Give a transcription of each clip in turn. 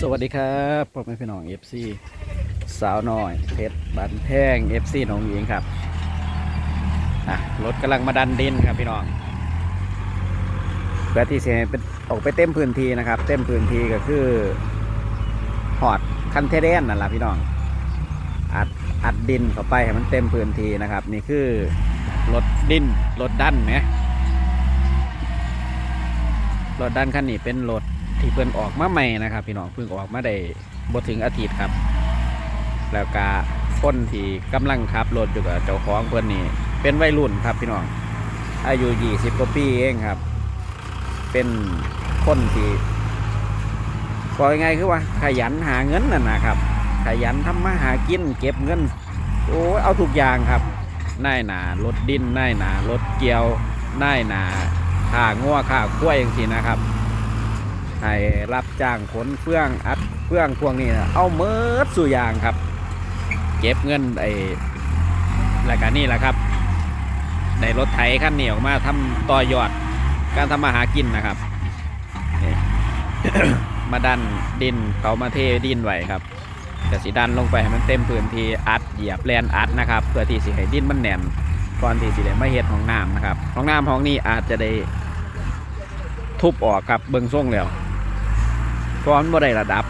สวัสดีครับพ่อแม่พี่น้อง FC สาวน้อยเพชรบันแพง FC หนองหญิงครับอะรถกำลังมาดันดินครับพี่น้องเพื่อที่จะเป็นออกไปเต็มพื้นที่นะครับ เต็มพื้นที่ก็คือหอดคันเทเดนนั่นแหละพี่น้องอัดอัดดินเข้าไปให้มันเต็มพื้นที่นะครับ นี่คือรถดินรถดันไหมรถดันคันนี้เป็นรถ ที่เพิ่นออกมาใหม่นะครับ พี่น้องเพิ่งออกมาได้บ่ถึงอาทิตย์ครับ แล้วก็คนที่กำลังขับรถอยู่กับเจ้าของเพิ่นนี่เป็นวัยรุ่นครับพี่น้องอายุ20กว่าปีเองครับ เป็นคนที่ก็ยังไงคือว่า ขยันหาเงินน่ะนะครับ ขยันทำมาหากินเก็บเงินโอ้เอาทุกอย่างครับน่ายหนารถดินน่ายหนารถเกียวน่ายหนาข่างัวข่ากล้วยอย่างนี้นะครับ ให้รับจ้างขนเฟื่องอัดเฟื่องพวกนี้นะเอาเมิดสู่ยางครับ เก็บเงินไอ้รายการนี้แหละครับได้รถไถคันเหนี้ออกมาทำต่อยอดการทำมาหากินนะครับมาดันดินเขามาเทดินไว้ครับจะสีดันลงไปให้มันเต็มพื้นที่อัดเหยียบแลนอัดนะครับเพื่อที่สิให้ดินมันแน่นก่อนที่สิได้มาเฮ็ดห้องน้ำนะครับห้องน้ำห้องนี้อาจจะได้ทุบออกครับเบิ่งส่งแล้ว ราะมันบ่ได้ระดับ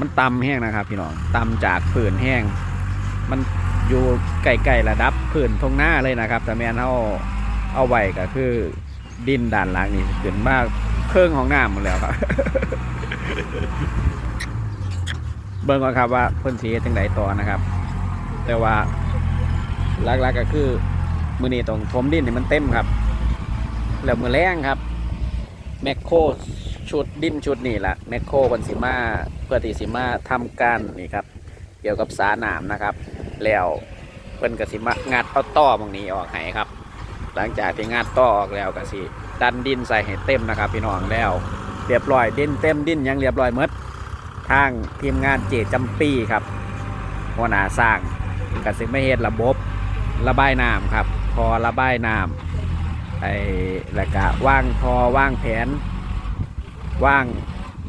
มันต่ำแห้งนะครับ พี่น้องต่ำจากพื้นแห้ง มันอยู่ใกล้ๆระดับพื้นทงหน้าเลยนะครับ แต่แม่นเอาเอาไว้ก็คือดินด้านหล่างนี่ขึ้นมากเครื่องของหน้ำหมดแล้วครับ เบิ่งก่อนครับว่าเพิ่นสีจังไดต่อนะครับ แต่ว่าหลักๆก็คือมือนี้ตรงถมดินนี่มันเต็มครับ แล้วมือแรงครับแมคโคร ชุดดิ้นชุดนี่แหละแมคโครบันสิมาเพื่อที่สิมาทำการนี่ครับ เกี่ยวกับสาหนามนะครับ แล้วเพิ่นกสิมางัดเอาต้อมองนี้ออกให้ครับ หลังจากที่งัดต้อออกแล้วกสิดันดินใส่ให้เต็มนะครับ พี่น้องแล้ว เรียบร้อยดินเต็มดินยังเรียบร้อยหมดทางทีมงานเจจำปีครับหัวหน้าสร้างกสิไม่เฮ็ดระบบระบายน้ำครับ พอระบายน้ำไอ้แล้วก็ว่างพอว่างแผน ว่าง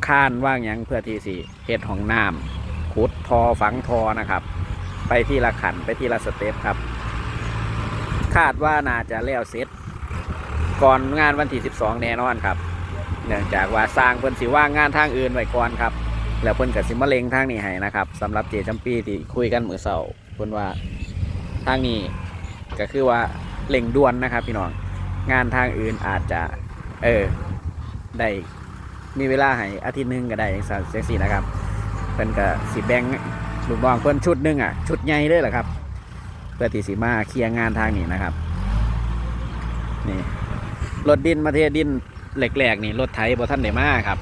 ข้านว่างยังเพื่อที่สิเฮ็ดห้องน้ำขุดทอฝังทอนะครับ ไปที่ละขันไปที่ละสเต็ปครับ คาดว่าน่าจะแล้วเสร็จก่อนงานวันที่ 12 แน่นอนครับ เนื่องจากว่าสร้างเพิ่นสิว่างงานทางอื่นไว้ก่อนครับ แล้วเพิ่นก็สิมาเล็งทางนี้ให้นะครับสำหรับเจจำปีที่คุยกันมือเช้าเพิ่นว่าทางนี้ก็คือว่าเล็งด่วนนะครับพี่น้องงานทางอื่นอาจจะ เออได้ มีเวลาให้อาทิตย์หนึงก็ได้อย่างสันสี่นะครับเพิ่นก็สิแบงลูกน้องเพิ่นชุดหนึงอะชุดใหญ่เลยแหละครับ เพื่อที่สิมาเคลียร์งานทางนี้นะครับ นี่รถดินมาเทดินแหลกๆนี่รถไถบ่ท่านได้มาครับ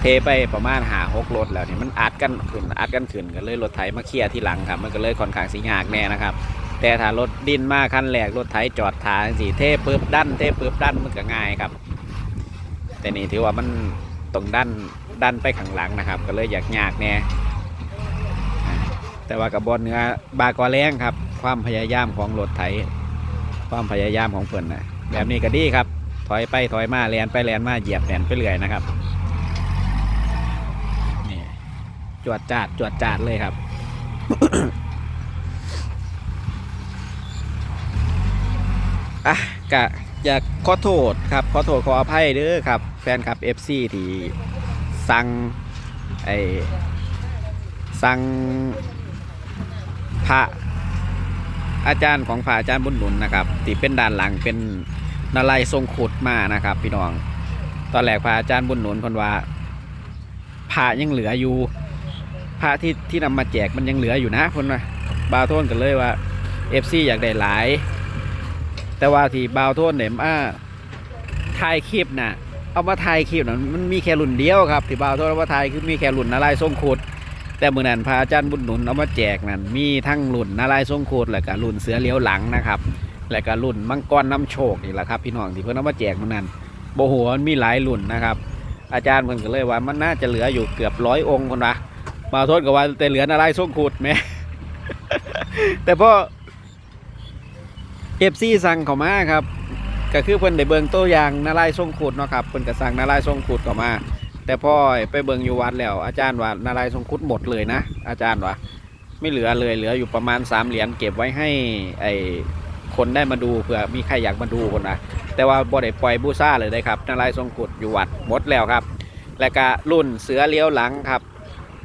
เทไปประมาณหาหกรถแล้วนี่มันอัดกันขึ้นอัดกันขึ้นกันเลยรถไถมาเคลียร์ที่หลังครับ มันก็เลยค่อนข้างสิยากแน่นะครับแต่ถ้ารถดินมาคันแรกรถไถจอดทางสีเทปึ๊บดันเทปึ๊บดันมันก็ง่ายครับ แต่นี่ถือว่ามันต้องดันดันไปข้างหลังนะครับ ก็เลยอยากยากแน่อ่าแต่ว่ากับบอลเนื้อบากอแรงครับ ความพยายามของรถไถ ความพยายามของเพิ่นนะแบบนี้ก็ดีครับ ถอยไปถอยมาแลนไปแลนมาเหยียบแลนไปเรื่อยนะครับนี่จวดจาดจวดจาดเลยครับอะกะ อยากขอโทษครับขอโทษขออภัยเด้อครับ แฟนคลับ FC ที่สั่งไอสั่งพระอาจารย์ของพระอาจารย์บุญหนุนนะครับที่เป็นด้านหลังเป็นนาลายทรงขุดมานะครับ พี่น้อง ตอนแรกพระอาจารย์บุญหนุนคนว่าพระยังเหลืออยู่พระที่ที่นำมาแจกมันยังเหลืออยู่นะคนว่าบาวโทนกันเลยว่า FC อยากได้หลาย แต่ว่าที่บาวโทนเนี่ยมาถ่ายคลิปน่ะ เอามาถ่ายคลิปน่ะมันมีแค่รุ่นเดียวครับที่บาวโทนเอามาถ่ายคือมีแค่รุ่นนารายทรงขุดแต่เมื่อนั้นพระอาจารย์บุญหนุนเอามาแจกนั่นมีทั้งรุ่นนารายทรงขุดและก็รุ่นเสือเลี้ยวหลังนะครับ และก็รุ่นมังกรน้ำโชคนี่แหละครับ พี่น้องที่เพิ่นเอามาแจกมื่อนั้นโบโหมันมีหลายรุ่นนะครับ อาจารย์เพิ่นก็เลยว่ามันน่าจะเหลืออยู่เกือบร้อยองค์คนละบาวโทนก็ว่าแต่เหลือนารายทรงขุดไหมแต่พอ เอฟซีสั่งเขามาครับก็คือเพิ่นได้เบิ่งตัวอย่างนารายทรงขุดเนาะครับเพิ่นก็สั่งนารายทรงขุดเขามา แต่พ่อไปเบิงอยู่วัดแล้ว อาจารย์ว่านารายทรงครุดหมดเลยนะ อาจารย์ว่าไม่เหลือเลยเหลืออยู่ประมาณสามเหรียญเก็บไว้ให้ไอคนได้มาดูเผื่อมีใครอยากมาดูคนนะแต่ว่าบ่ได้ปล่อยบูซ่าเลยได้ครับนารายทรงครุดอยู่วัดหมดแล้วครับ และก็รุ่นเสือเลี้ยวหลังครับ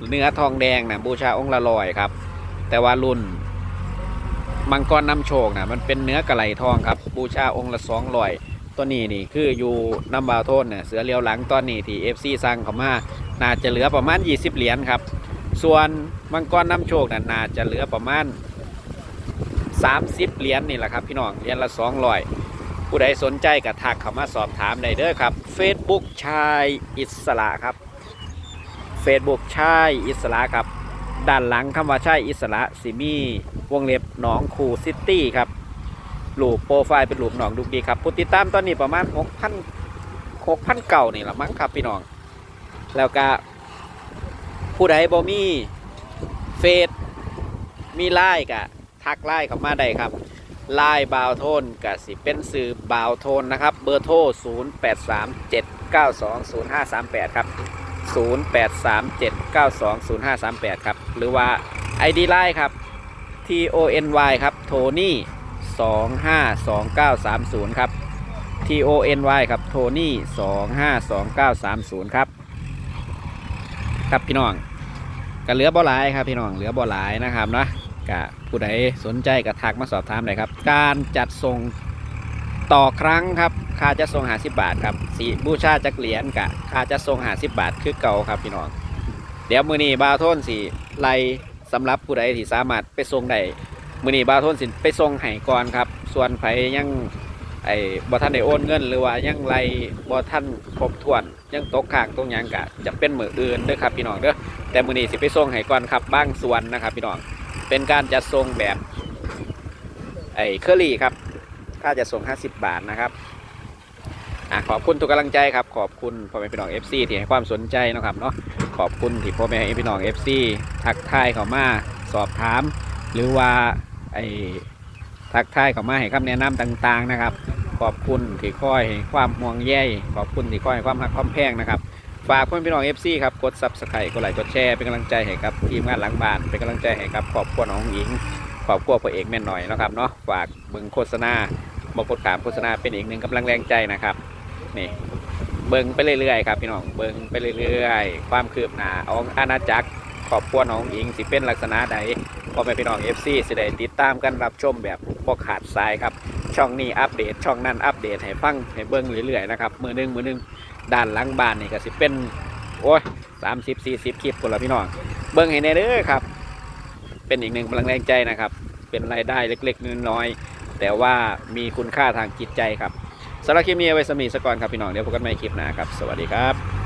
เนื้อทองแดงนะบูชาองค์ละลอยครับ แต่ว่ารุ่น มังกรนำโชคนะมันเป็นเนื้อกระไหลทองครับ บูชาองค์ละสองร้อยตัวนี้นี่คืออยู่น้ำบาวโทนเนี่ยเสือเลียวหลังตอนนี้ที่ FC สั่งเขามาน่าจะเหลือประมาณ 20 เหรียญครับ ส่วนมังกรนำโชคน่ะน่าจะเหลือประมาณ 30 เหรียญนี่แหละครับ พี่น้องเหรียญละ200ผู้ใดสนใจก็ทักเข้ามาสอบถามได้เด้อครับ Facebook ชายอิสระครับ Facebook ชายอิสระครับ ด้านหลังคำว่าชายอิสระสิมี วงเล็บหนองคูซิตี้ครับรูปโปรไฟล์เป็นรูปหนองดูดีครับผู้ติดตามตอนนี้ประมาณ6,000 6,000เก่านี่ละมั้งครับพี่น้อง แล้วก็ผู้ใดบ่มีเฟซมีไลน์กะทักไลน์เข้ามาได้ครับไลน์บาวโทนกะสิเป็นสื่อบาวโทนนะครับ เบอร์โทร 0837920538 ครับ 0837920538 ครับ หรือว่า ID ไลน์ครับ T O N Y ครับโทนี่252930ครับ T O N Y ครับโทนี่252930ครับ ครับพี่น้องก็เหลือบ่หลายครับพี่น้องเหลือบ่หลายนะครับนะกะผู้ใดสนใจก็ทักมาสอบถามเลยครับ การจัดส่งต่อครั้งครับ ค่าจะส่ง50บาทครับสีบูชาจักเหรียญกะค่าจะส่ง50บาทคือเก่าครับพี่น้อง เดี๋ยวมือนี้บาโทนสีไล สำหรับผู้ใดที่สามารถไปส่งได้มือนี้บาโทนสินไปส่งให้ก่อนครับ ส่วนไผยังไอ้บ่ท่านได้โอนเงิน หรือว่ายังไล่บ่ท่านครบถ้วน ยังตกค้างตรงยังกะจะเป็นมืออื่นเด้อครับพี่น้องเด้อแต่มือนี้สิไปส่งให้ก่อนครับบางส่วนนะครับพี่น้องเป็นการจัดส่งแบบไอ้เคอรี่ครับค่าจะส่ง 50 บาทนะครับ อะขอบคุณทุกกำลังใจครับ ขอบคุณพ่อแม่พี่น้อง FC ที่ให้ความสนใจนะครับเนาะขอบคุณที่พ่อแม่พี่น้อง FC ทักทายเข้ามาสอบถาม หรือว่าไอ้ทักทายเข้ามาให้คำแนะนำต่าง ๆนะครับ ขอบคุณที่คอยให้ความห่วงใยขอบคุณที่คอยให้ความรักความแพงนะครับฝากเพื่อนพี่น้อง FC ครับกด Subscribe กดไลค์กดแชร์เป็นกำลังใจให้กับทีมงานหลังบ้านเป็นกำลังใจให้กับครอบครัวน้องหญิงครอบครัวพระเอกแม่นหน่อยนะครับเนาะฝากเบิ่งโฆษณาบอกกดขามโฆษณาเป็นอีกหนึ่งกำลังแรงใจนะครับ นี่เบิ่งไปเรื่อยๆครับพี่น้องเบิ่งไปเรื่อยๆ ความคืบหน้าของอาณาจักรขอบครัวน้องอิงสิเป็นลักษณะใดพ่อแม่พี่น้อง FC สิได้ติดตามกันรับชมแบบพอขาดสายครับ ช่องนี้อัปเดต ช่องนั้นอัปเดตให้ฟังให้เบิ่งเรื่อยๆนะครับมือหนึงมือหนึงด้านหลังบ้านนี่ก็สิเป็นโอ้ยสามสิบสี่สิบคลิปคนละพี่น้อง เบิ่งให้แน่เด้อครับ เป็นอีกหนึ่งกำลังแรงใจนะครับ เป็นรายได้เล็กๆน้อยๆแต่ว่ามีคุณค่าทางจิตใจครับ สำหรับคลิปนี้เอไว้สมีสกอนครับพี่น้องเดี๋ยวพบกันใหม่คลิปหน้าครับ สวัสดีครับ